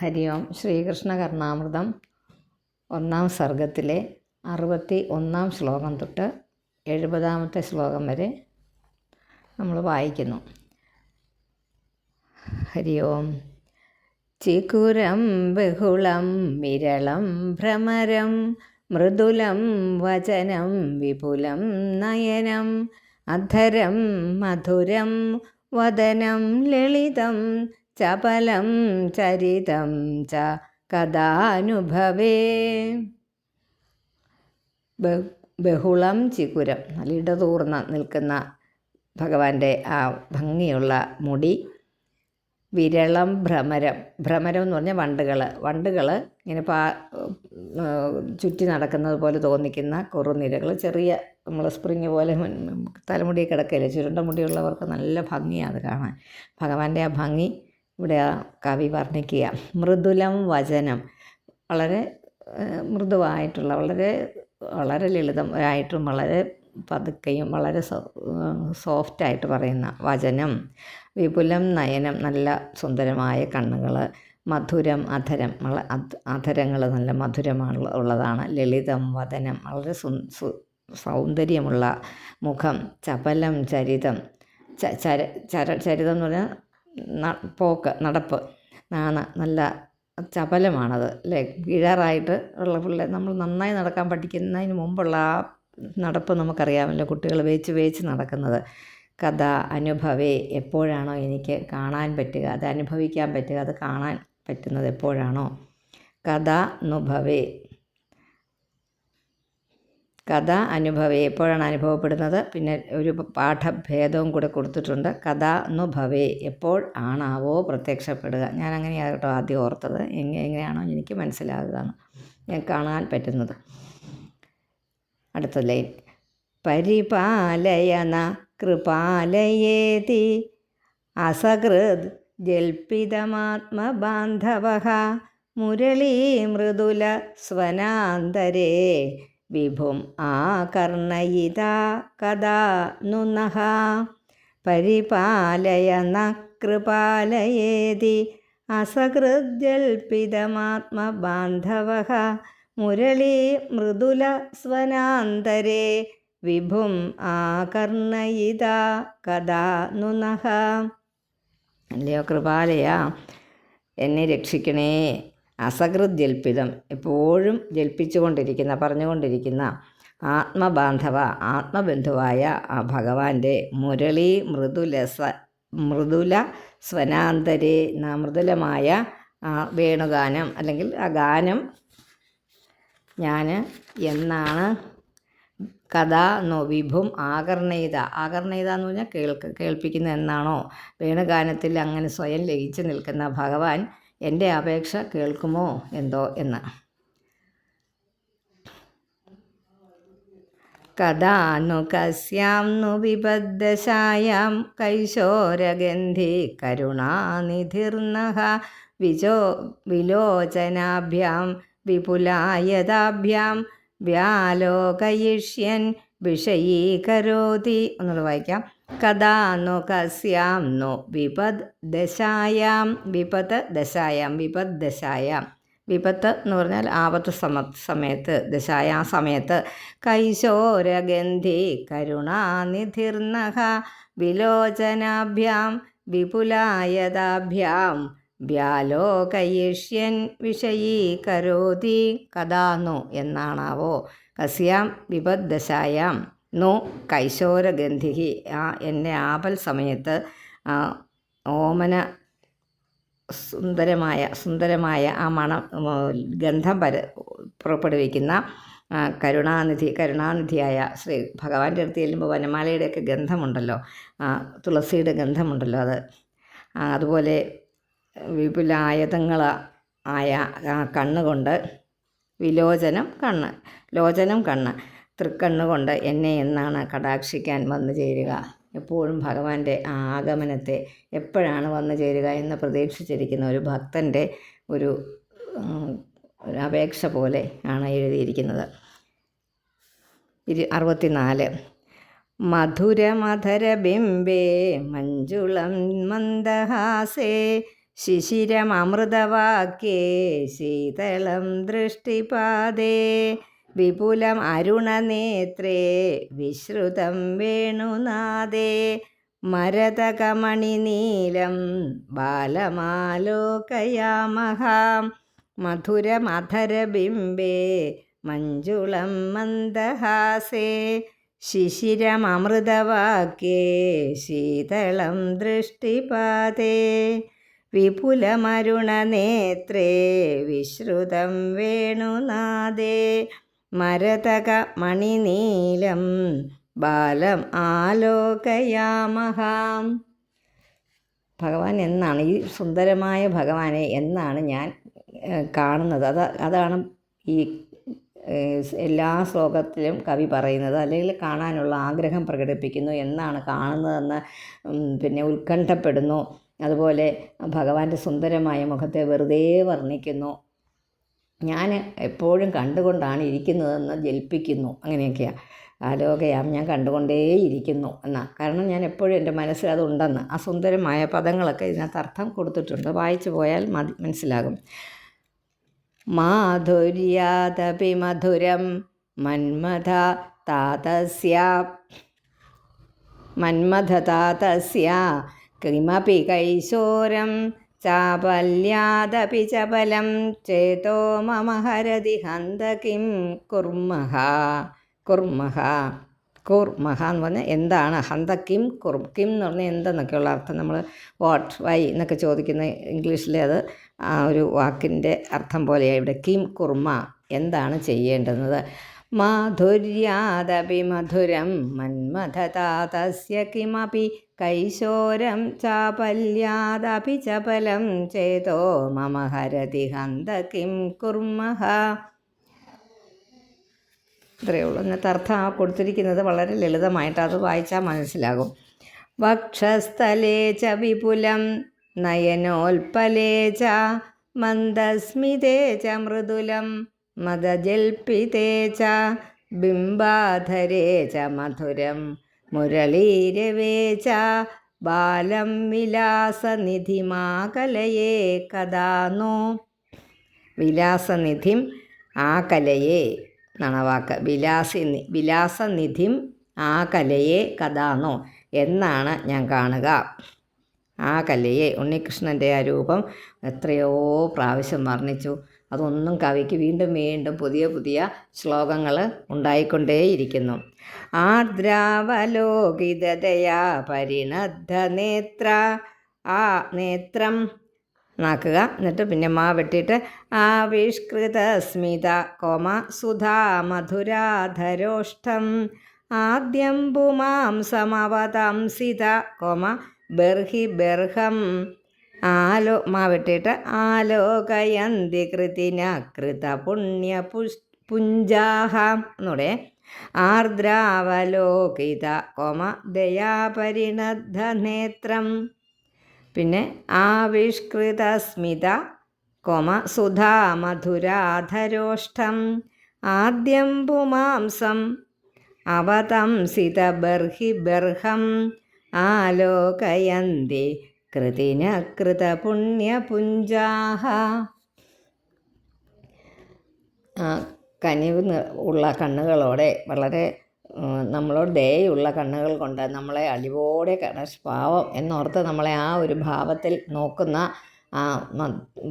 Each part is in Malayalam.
ഹരി ഓം ശ്രീകൃഷ്ണ കർണാമൃതം ഒന്നാം സർഗത്തിലെ അറുപത്തി ഒന്നാം ശ്ലോകം തൊട്ട് എഴുപതാമത്തെ ശ്ലോകം വരെ നമ്മൾ വായിക്കുന്നു. ഹരി ഓം. ചിക്കുരം ബഹുളം വിരളം ഭ്രമരം മൃദുലം വചനം വിപുലം നയനം അധരം മധുരം വദനം ലളിതം ചപലം ചരിതം ച കഥാനുഭവേ. ബഹുളം ചികുരം നല്ല ഇടതൂർന്ന് നിൽക്കുന്ന ഭഗവാന്റെ ആ ഭംഗിയുള്ള മുടി. വിരളം ഭ്രമരം ഭ്രമരം എന്ന് പറഞ്ഞാൽ വണ്ടുകൾ വണ്ടുകൾ ഇങ്ങനെ പാ ചുറ്റി നടക്കുന്നത് പോലെ തോന്നിക്കുന്ന കുറുനിരകൾ ചെറിയ നമ്മൾ സ്പ്രിങ് പോലെ തലമുടിയൊക്കെ തലമുടി കിടക്കയില്ലേ ചുരുണ്ട മുടിയുള്ളവർക്ക് നല്ല ഭംഗിയാണ് അത് കാണാൻ. ഭഗവാന്റെ ആ ഭംഗി ഇവിടെ ആ കവി വർണിക്കുക. മൃദുലം വചനം. വളരെ മൃദുവായിട്ടുള്ള വളരെ വളരെ ലളിതമായിട്ടും വളരെ പതുക്കെയും വളരെ സോഫ്റ്റായിട്ട് പറയുന്ന വചനം. വിപുലം നയനം നല്ല സുന്ദരമായ കണ്ണുകൾ മധുരം അധരം അധരങ്ങൾ നല്ല മധുരമാണ് ഉള്ളതാണ്. ലളിതം വദനം വളരെ സൗന്ദര്യമുള്ള മുഖം. ചപലം ചരിതം. ചര ചര ചരിതം എന്ന് പറഞ്ഞാൽ പോക്ക് നടപ്പ്. നാണ നല്ല ചപലമാണത് അല്ലേ? വീഴാറായിട്ട് ഉള്ള പിള്ളേർ നമ്മൾ നന്നായി നടക്കാൻ പഠിക്കുന്നതിന് മുമ്പുള്ള ആ നടപ്പ് നമുക്കറിയാമല്ലോ കുട്ടികൾ വേച്ച് വേച്ച് നടക്കുന്നത്. കഥ അനുഭവേ എപ്പോഴാണോ എനിക്ക് കാണാൻ പറ്റുക അത് അനുഭവിക്കാൻ പറ്റുക അത് കാണാൻ പറ്റുന്നത് എപ്പോഴാണോ? കഥ അനുഭവേ കഥ അനുഭവേ എപ്പോഴാണ് അനുഭവപ്പെടുന്നത്? പിന്നെ ഒരു പാഠഭേദവും കൂടെ കൊടുത്തിട്ടുണ്ട്. കഥ എപ്പോൾ ആണാവോ പ്രത്യക്ഷപ്പെടുക. ഞാൻ അങ്ങനെയാണ് കേട്ടോ ആദ്യം ഓർത്തത്. എങ്ങനെ എങ്ങനെയാണോ എനിക്ക് മനസ്സിലാകുകയാണ് ഞാൻ കാണാൻ പറ്റുന്നത്. അടുത്ത ലൈൻ. പരിപാലയന കൃപാലയേതി അസകൃത് ജൽപ്പിതമാത്മബാന്ധവ മുരളീ മൃദുല സ്വനാന്തരേ വിഭും ആ കർണയിതാ കഥാ നുനഃ പരിപാലയ കൃപാലയേതി അസകൃജൽപ്പിതമാത്മബാന്ധവ മുരളീ മൃദുല സ്വനാന്തരേ വിഭും ആകർണയിത കഥാ നുനഃ അല്ലയോ കൃപാലയ എന്നെ രക്ഷിക്കണേ. അസകൃത് ജൽപ്പിതം എപ്പോഴും ജൽപ്പിച്ചുകൊണ്ടിരിക്കുന്ന പറഞ്ഞുകൊണ്ടിരിക്കുന്ന ആത്മബാന്ധവ ആത്മബന്ധുവായ ആ ഭഗവാന്റെ മുരളി മൃദുലസ മൃദുല സ്വനാന്തരെ മൃദുലമായ വേണുഗാനം അല്ലെങ്കിൽ ആ ഗാനം ഞാൻ എന്നാണ് കഥ നോ വിഭും ആകർണയിത. ആകർണയിത എന്ന് പറഞ്ഞാൽ കേൾക്ക് കേൾപ്പിക്കുന്ന എന്നാണോ? വേണുഗാനത്തിൽ അങ്ങനെ സ്വയം ലയിച്ചു നിൽക്കുന്ന ഭഗവാൻ എന്റെ അപേക്ഷ കേൾക്കുമോ? എന്തോ എന്ന്. കഥാനു കസ്യാം നു വിബദ്ധശായാം കൈശോരഗന്ധി കരുണാനിധിർണഹ വിചോ വിലോചനാഭ്യാം വിപുലായതാഭ്യാം വ്യാലോകയിഷ്യൻ വിഷയീകരോതി. എന്നുള്ളത് വായിക്കാം. കഥാനു കസ്യാം നോ വിപദ് ദശായാം വിപത്ത് ദശായാം വിപദ് ദശായാം. വിപത്ത് എന്ന് പറഞ്ഞാൽ ആപത്ത് സമ സമയത്ത് ദശായ ആ സമയത്ത്. കൈശോരഗന്ധി കരുണാനിധിർനഃ വിലോചനാഭ്യാം വിപുലായതാഭ്യാം. വ്യാലോകയിഷ്യൻ വിഷയീകരോതി കഥാന്നു എന്നാണാവോ. കസ്യാം വിപദ്ദശായാം നു കൈശോരഗന്ധിഹി. ആ എന്നെ ആപൽ സമയത്ത് ഓമന സുന്ദരമായ സുന്ദരമായ ആ മണം ഗന്ധം പര പുറപ്പെടുവിക്കുന്ന കരുണാനിധി കരുണാനിധിയായ ശ്രീ ഭഗവാന്റെ അടുത്ത് ചെല്ലുമ്പോൾ വനമാലയുടെയൊക്കെ ഗന്ധമുണ്ടല്ലോ. തുളസിയുടെ ഗന്ധമുണ്ടല്ലോ അത്. അതുപോലെ വിപുലായതങ്ങൾ ആയ കണ്ണുകൊണ്ട് വിലോചനം കണ്ണ് ലോചനം കണ്ണ്. തൃക്കണ്ണുകൊണ്ട് എന്നെ എന്നാണ് കടാക്ഷിക്കാൻ വന്നു ചേരുക? എപ്പോഴും ഭഗവാന്റെ ആഗമനത്തെ എപ്പോഴാണ് വന്നു ചേരുക എന്ന് പ്രതീക്ഷിച്ചിരിക്കുന്ന ഒരു ഭക്തന്റെ ഒരു അപേക്ഷ പോലെ ആണ് എഴുതിയിരിക്കുന്നത്. ഇരു അറുപത്തിനാല്. മധുരമധരബിംബേ മഞ്ജുളം മന്ദഹാസേ ശിശിരമൃതവാക്യേ ശീതളം ദൃഷ്ടിപാദേ വിപുലം അരുണനേത്രേ വിശ്രുതം വേണുനാദേ മരതകമണിനീലം ബാലമാലോകയാമഹ മധുരമധരബിംബേ മഞ്ജുളം മന്ദഹാസേ ശിശിരമൃതവാക്യേ ശീതളം ദൃഷ്ടിപാതേ വിപുലമരുണനേത്രേ വിശ്രുതം വേണുനാദേ മരതക മണിനീലം ബാലം ആലോകയാമഹാം. ഭഗവാൻ എന്നാണ്? ഈ സുന്ദരമായ ഭഗവാനെ എന്നാണ് ഞാൻ കാണുന്നത്. അത് അതാണ് ഈ എല്ലാ ശ്ലോകത്തിലും കവി പറയുന്നത്. അല്ലെങ്കിൽ കാണാനുള്ള ആഗ്രഹം പ്രകടിപ്പിക്കുന്നു എന്നാണ് കാണുന്നതെന്ന് പിന്നെ ഉത്കണ്ഠപ്പെടുന്നു. അതുപോലെ ഭഗവാന്റെ സുന്ദരമായ മുഖത്തെ വെറുതെ വർണിക്കുന്നു. ഞാൻ എപ്പോഴും കണ്ടുകൊണ്ടാണ് ഇരിക്കുന്നതെന്ന് ജൽപ്പിക്കുന്നു. അങ്ങനെയൊക്കെയാണ് ആലോകയാം ഞാൻ കണ്ടുകൊണ്ടേയിരിക്കുന്നു എന്നാ. കാരണം ഞാൻ എപ്പോഴും എന്റെ മനസ്സിൽ അതുണ്ടെന്ന്. ആ സുന്ദരമായ പദങ്ങളൊക്കെ ഇതിനകത്ത് അർത്ഥം കൊടുത്തിട്ടുണ്ട്. വായിച്ചു പോയാൽ മതി മനസ്സിലാകും. മാധുര്യാദപി മധുരം മന്മഥ താതസ്യ മന്മഥ താതസ്യ കിമപി കൈശോരം ചാപല്യാദപി बलं ചേതോ മമ ഹരതി ഹന്ത കിം കുർമഹ കുർമഹ കുർമഹ എന്ന് പറഞ്ഞാൽ എന്താണ്? ഹന്ത കിം കുർ കിം എന്ന് പറഞ്ഞാൽ എന്തെന്നൊക്കെയുള്ള അർത്ഥം നമ്മൾ വാട്ട് വൈ എന്നൊക്കെ ചോദിക്കുന്ന ഇംഗ്ലീഷിലെ അത് ആ ഒരു വാക്കിന്റെ അർത്ഥം പോലെയാണ് ഇവിടെ കിം കുർമ എന്താണ് ചെയ്യേണ്ടുന്നത്? മാധുര്യാദപി മധുരം മന്മഥതാ തസ്യ കിമപി കൈശോരം ചാപല്യാദപി ചപലം ചേതോ മമ ഹരതി ഹന്ത കിം കുർമഹ. ഇത്രയേ ഉള്ളൂ. ഇന്നത്തെ അർത്ഥം കൊടുത്തിരിക്കുന്നത് വളരെ ലളിതമായിട്ട് അത് വായിച്ചാൽ മനസ്സിലാകും. വക്ഷസ്ഥലേ ച വിപുലം നയനോൽപലേ ച മന്ദസ്മിതേ ച മൃദുലം മദജൽപിതേ ച ബിംബാധരേ ച മധുരം. മുരളീരവേ ച. ബാലം വിലാസനിധിമാകലയെ കഥാ നോ വിലാസനിധിം ആ കലയെ എന്നാണ് വാക്ക് വിലാസി വിലാസനിധിം ആ കലയെ കഥാന്നോ എന്നാണ് ഞാൻ കാണുക. ആ കലയെ ഉണ്ണികൃഷ്ണന്റെ ആ രൂപം എത്രയോ പ്രാവശ്യം വർണിച്ചു. അതൊന്നും കവിക്ക് വീണ്ടും വീണ്ടും പുതിയ പുതിയ ശ്ലോകങ്ങൾ ഉണ്ടായിക്കൊണ്ടേയിരിക്കുന്നു. ആർദ്രാവലോകിതതയാ പരിണദ്ധ നേത്ര ആ നേത്രം നാക്കുക. എന്നിട്ട് പിന്നെ മാ വെട്ടിയിട്ട് ആവിഷ്കൃത സ്മിത കോമ സുധാ മധുരാധരോഷ്ടം ആദ്യം പുമാം സമവതംസിത കോമ ബർഹി ബർഹം. ആലോ മാവിട്ടിട്ട് ആലോകയന്തി കൃതിന കൃത പുണ്യ പുഷ് പുഞ്ചാഹ എന്നൂടെ. ആർദ്രാവലോകിത കോമ ദയാപരിണദ്ധ നേത്രം പിന്നെ ആവിഷ്കൃതസ്മിത കോമ സുധാമധുരാധരോഷ്ടം ആദ്യം പുമാംസം അവതംസിത ബർഹി ബർഹം ആലോകയന്തി കൃതിന കൃത പുണ്യപുഞ്ചാഹ ആ, കനിവ് ഉള്ള കണ്ണുകളോടെ വളരെ നമ്മളോട് ദയുള്ള കണ്ണുകൾ കൊണ്ട് നമ്മളെ അടിവോടെ പാവം എന്നോർത്ത് നമ്മളെ ആ ഒരു ഭാവത്തിൽ നോക്കുന്ന ആ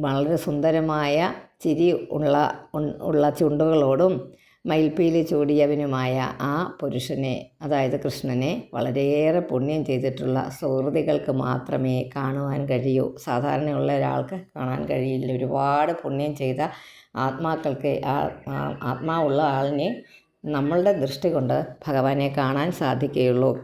വളരെ സുന്ദരമായ ചിരി ഉള്ള ഉള്ള ചുണ്ടുകളോടും മയിൽപ്പീലി ചൂടിയവനുമായ ആ പുരുഷനെ അതായത് കൃഷ്ണനെ വളരെയേറെ പുണ്യം ചെയ്തിട്ടുള്ള സുഹൃതികൾക്ക് മാത്രമേ കാണുവാൻ കഴിയൂ. സാധാരണയുള്ള ഒരാൾക്ക് കാണാൻ കഴിയില്ല. ഒരുപാട് പുണ്യം ചെയ്ത ആത്മാക്കൾക്ക് ആ ആത്മാവുള്ള ആളിനെ നമ്മളുടെ ദൃഷ്ടി കൊണ്ട് ഭഗവാനെ കാണാൻ സാധിക്കുകയുള്ളൂ.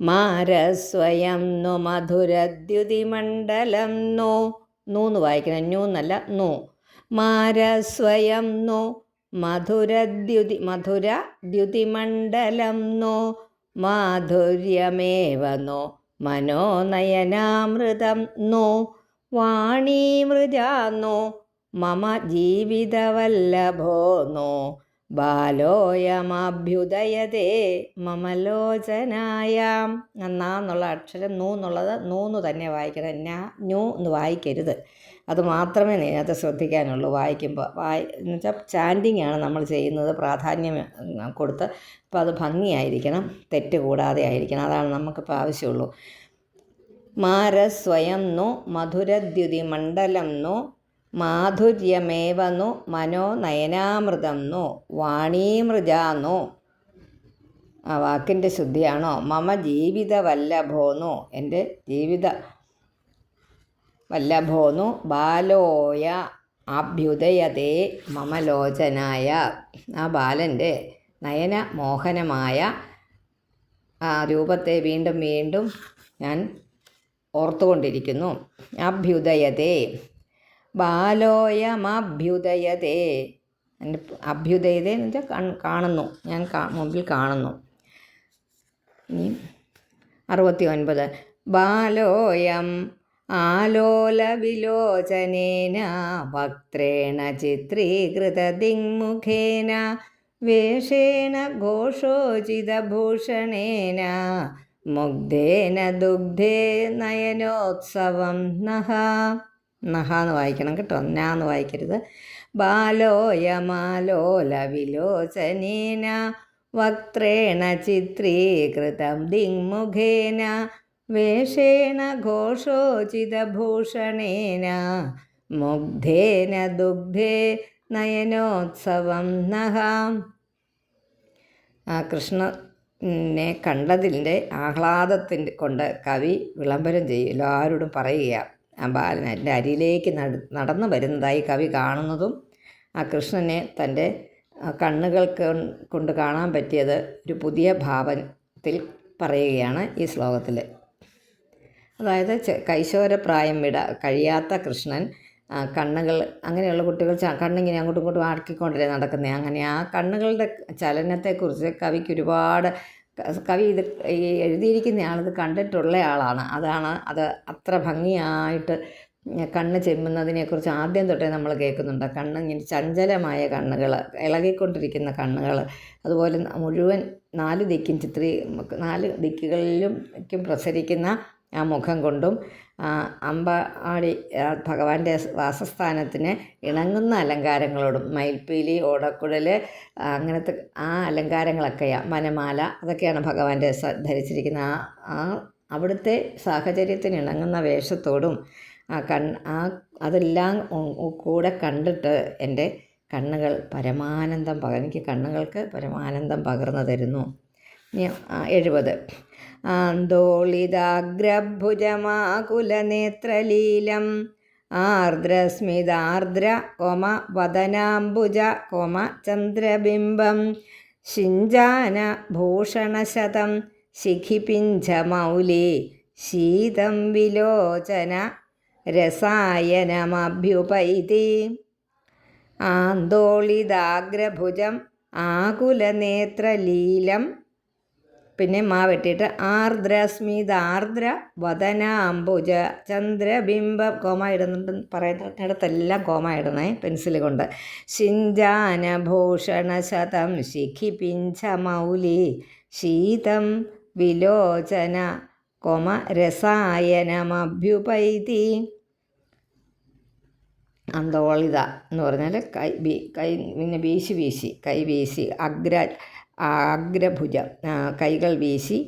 മാരസ്വയം നോ മധുരദ്യുതിമണ്ഡലം നോ നൂന്ന് വായിക്കണം. ന്യൂ എന്നല്ല നോ മാരസ്വയം നോ മധുരദ്യുതി മധുര ദ്യുതിമണ്ഡലം നോ മാധുര്യമേവ നോ മനോനയനാമൃതം നോ വാണീമൃജാ നോ മമ ജീവിതവല്ലഭോ നോ ബാലോയമഭ്യുദയതേ മമലോചനായാം എന്നാ എന്നുള്ള അക്ഷരം നൂ എന്നുള്ളത് നൂന്ന് തന്നെ വായിക്കണം. ഞാ നൂ എന്ന് വായിക്കരുത്. അത് മാത്രമേ ഇതിനകത്ത് ശ്രദ്ധിക്കാനുള്ളൂ. വായിക്കുമ്പോൾ വായി എന്ന് വെച്ചാൽ ചാന്റിങ് ആണ് നമ്മൾ ചെയ്യുന്നത്. പ്രാധാന്യം കൊടുത്ത് അപ്പോൾ അത് ഭംഗിയായിരിക്കണം. തെറ്റ് കൂടാതെ ആയിരിക്കണം. അതാണ് നമുക്കിപ്പോൾ ആവശ്യമുള്ളൂ. മാരസ്വയം നു മധുരദ്യുതി മണ്ഡലം നു മാധുര്യമേവ നു നയനാമൃതം നു വാണീമൃജാ നു ആ വാക്കിന്റെ ശുദ്ധിയാണോ? മമ ജീവിത വല്ലഭോന്നു എന്റെ ജീവിത വല്ലഭോന്നു ബാലോയ അഭ്യുദയതേ മമലോചനായ. ആ ബാലന്റെ നയന മോഹനമായ ആ രൂപത്തെ വീണ്ടും വീണ്ടും ഞാൻ ഓർത്തുകൊണ്ടിരിക്കുന്നു. അഭ്യുദയതേ ബാലോയമഭ്യുദയതേ. എന്റെ അഭ്യുദയതേ എന്ന് വെച്ചാൽ കണ് കാണുന്നു. ഞാൻ മുമ്പിൽ കാണുന്നു. ഇനി അറുപത്തി ഒൻപത് ബാലോയം ആലോലവിലോചനേന വക്ത്രേണ ചിത്രീകൃതദിങ്മുഖേന വേഷേണ ഘോഷോചിതഭൂഷണേന മുഗ്ധേന ദുഗ്ധേ നയനോത്സവം നഹ. നഹ എന്ന് വായിക്കണം കേട്ടോ. നാന്ന് വായിക്കരുത്. ബാലോയമാലോലവിലോചനേന വക്ത്രേണ ചിത്രീകൃതം ദിങ്മുഖേന വേഷേണ ഘോഷോചിതഭൂഷണേന മുഗ്ധേന ദുഗ്ധേ നയനോത്സവം നഹാം. ആ കൃഷ്ണനെ കണ്ടതിന്റെ ആഹ്ലാദത്തിന്റെ കൊണ്ട് കവി വിളംബരം ചെയ്യും. എല്ലാവരോടും പറയുക ആ ബാലൻ എന്റെ അരിയിലേക്ക് നട നടന്നു വരുന്നതായി കവി കാണുന്നതും ആ കൃഷ്ണനെ തന്റെ കണ്ണുകൾക്ക് കണ്ണുകൾ കൊണ്ട് കാണാൻ പറ്റിയത് ഒരു പുതിയ ഭാവത്തിൽ പറയുകയാണ് ഈ ശ്ലോകത്തിൽ. അതായത് കൈശോരപ്രായം വിട കഴിയാത്ത കൃഷ്ണൻ കണ്ണുകൾ അങ്ങനെയുള്ള കുട്ടികൾ കണ്ണിങ്ങനെ അങ്ങോട്ടും ഇങ്ങോട്ടും ആർക്കിക്കൊണ്ടല്ലേ നടക്കുന്നത് അങ്ങനെ ആ കണ്ണുകളുടെ ചലനത്തെക്കുറിച്ച് കവിക്ക് ഒരുപാട് കവി ഇത് എഴുതിയിരിക്കുന്ന ആളിത് കണ്ടിട്ടുള്ള ആളാണ്. അതാണ് അത് അത്ര ഭംഗിയായിട്ട് കണ്ണ് ചെമ്മുന്നതിനെക്കുറിച്ച് ആദ്യം തൊട്ടേ നമ്മൾ കേൾക്കുന്നുണ്ട്. കണ്ണ് ഇങ്ങനെ ചഞ്ചലമായ കണ്ണുകൾ ഇളകിക്കൊണ്ടിരിക്കുന്ന കണ്ണുകൾ അതുപോലെ മുഴുവൻ നാല് ദിക്കും ചിത്രീ നാല് ദിക്കുകളിലും ക്കും പ്രസരിക്കുന്ന ആ മുഖം കൊണ്ടും അമ്പാടി ഭഗവാന്റെ വാസസ്ഥാനത്തിന് ഇണങ്ങുന്ന അലങ്കാരങ്ങളോടും മയിൽപ്പീലി ഓടക്കുഴൽ അങ്ങനത്തെ ആ അലങ്കാരങ്ങളൊക്കെയാണ് മനമാല അതൊക്കെയാണ് ഭഗവാന്റെ ധരിച്ചിരിക്കുന്ന ആ ആ അവിടുത്തെ സാഹചര്യത്തിന് ഇണങ്ങുന്ന വേഷത്തോടും ആ കൺ ആ അതെല്ലാം കൂടെ കണ്ടിട്ട് എന്റെ കണ്ണുകൾ പരമാനന്ദം പക എനിക്ക് കണ്ണുകൾക്ക് പരമാനന്ദം പകർന്നു തരുന്നു. എഴുപത്. ആന്തോളിതാഗ്രഭുജമാകുലനേത്രലീലം ആർദ്രസ്മിതാർദ്ര കോമ വദനാംബുജ കോമ ചന്ദ്രബിംബം ശിഞ്ചാന ഭൂഷണശതം ശിഖിപിഞ്ചമൗലി ശീതം വിലോചന രസായനമഭ്യുപൈതി. ആന്തോളിതാഗ്രഭുജം ആകുലനേത്രലീലം പിന്നെ മാ വെട്ടിയിട്ട് ആർദ്രസ്മിത ആർദ്ര വദനാംബുജ ചന്ദ്രബിംബ കോമ ഇടുന്നുണ്ട് പറയുന്നിടത്തെല്ലാം കോമ ഇടണേ പെൻസിൽ കൊണ്ട്. ശിഞ്ചാനഭൂഷണ ശതം ശിഖി പിഞ്ച മൗലി ശീതം വിലോചന കോമ രസായനമഭ്യുപൈതി അന്തോളിത എന്ന് പറഞ്ഞാൽ കൈ ബി കൈ പിന്നെ വീശി വീശി കൈ വീശി അഗ്ര അഗ്രഭുജ കൈകൾ വീശി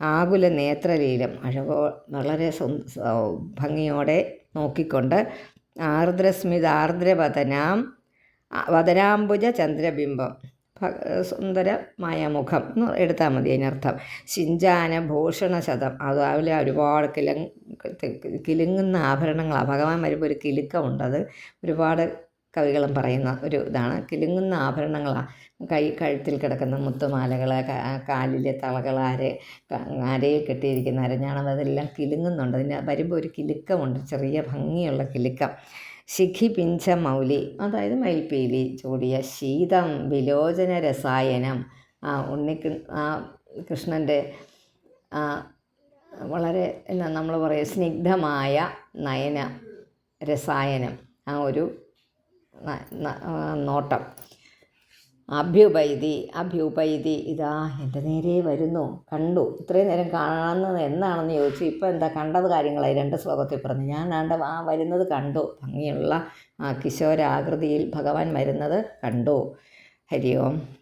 ആകുല നേത്രലീലം അഴകോ വളരെ ഭംഗിയോടെ നോക്കിക്കൊണ്ട് ആർദ്രസ്മിത ആർദ്രവദനാം ആ, വദനാംബുജ ചന്ദ്രബിംബം സുന്ദരമായ മുഖം എന്ന് എടുത്താൽ മതി അതിനർത്ഥം. ശിഞ്ചാന ഭൂഷണ ശതം അത് അതിലെ ഒരുപാട് കിലങ് കിലുങ്ങുന്ന ആഭരണങ്ങളാണ്. ഭഗവാൻ വരുമ്പോൾ ഒരു കിലുക്കമുണ്ട് അത് ഒരുപാട് കവികളും പറയുന്ന ഒരു ഇതാണ്. കിലുങ്ങുന്ന ആഭരണങ്ങളാണ് കൈ കഴുത്തിൽ കിടക്കുന്ന മുത്തുമാലകൾ കാലിലെ തളകൾ ആരെ അരയിൽ കെട്ടിയിരിക്കുന്ന അരഞ്ഞാണം അതെല്ലാം കിലുങ്ങുന്നുണ്ട്. അതിന് വരുമ്പോൾ ഒരു കിലുക്കമുണ്ട്. ചെറിയ ഭംഗിയുള്ള കിലുക്കം. ശിഖി പിഞ്ച മൗലി അതായത് മയിൽപ്പീലി ചൂടിയ ശീതം വിലോചന രസായനം. ആ ഉണ്ണിക്ക് ആ കൃഷ്ണന്റെ വളരെ എന്നാ നമ്മൾ പറയുക സ്നിഗ്ധമായ നയന രസായനം. ആ ഒരു നോട്ടം. അഭ്യുപൈതി അഭ്യുപൈതി ഇതാ എന്റെ നേരെ വരുന്നു. കണ്ടു. ഇത്രയും നേരം കാണുന്നത് എന്നാണെന്ന് ചോദിച്ചു. ഇപ്പം എന്താ കണ്ടത് കാര്യങ്ങളായി? രണ്ട് ശ്ലോകത്തിൽ പറഞ്ഞു. ഞാൻ ആണ്ട് ആ വരുന്നത് കണ്ടു. ഭംഗിയുള്ള ആ കിശോരാകൃതിയിൽ ഭഗവാൻ വരുന്നത് കണ്ടു. ഹരിയോം